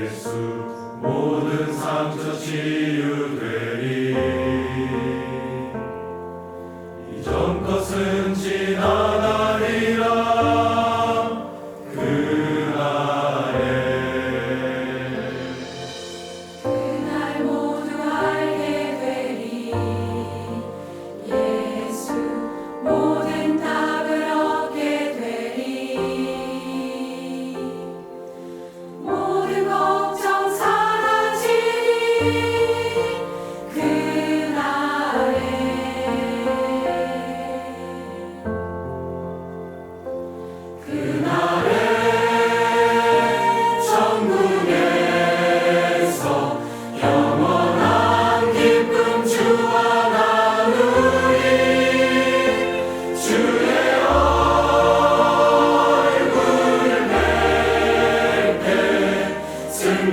예수 모든 상처 치유되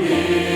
Amen.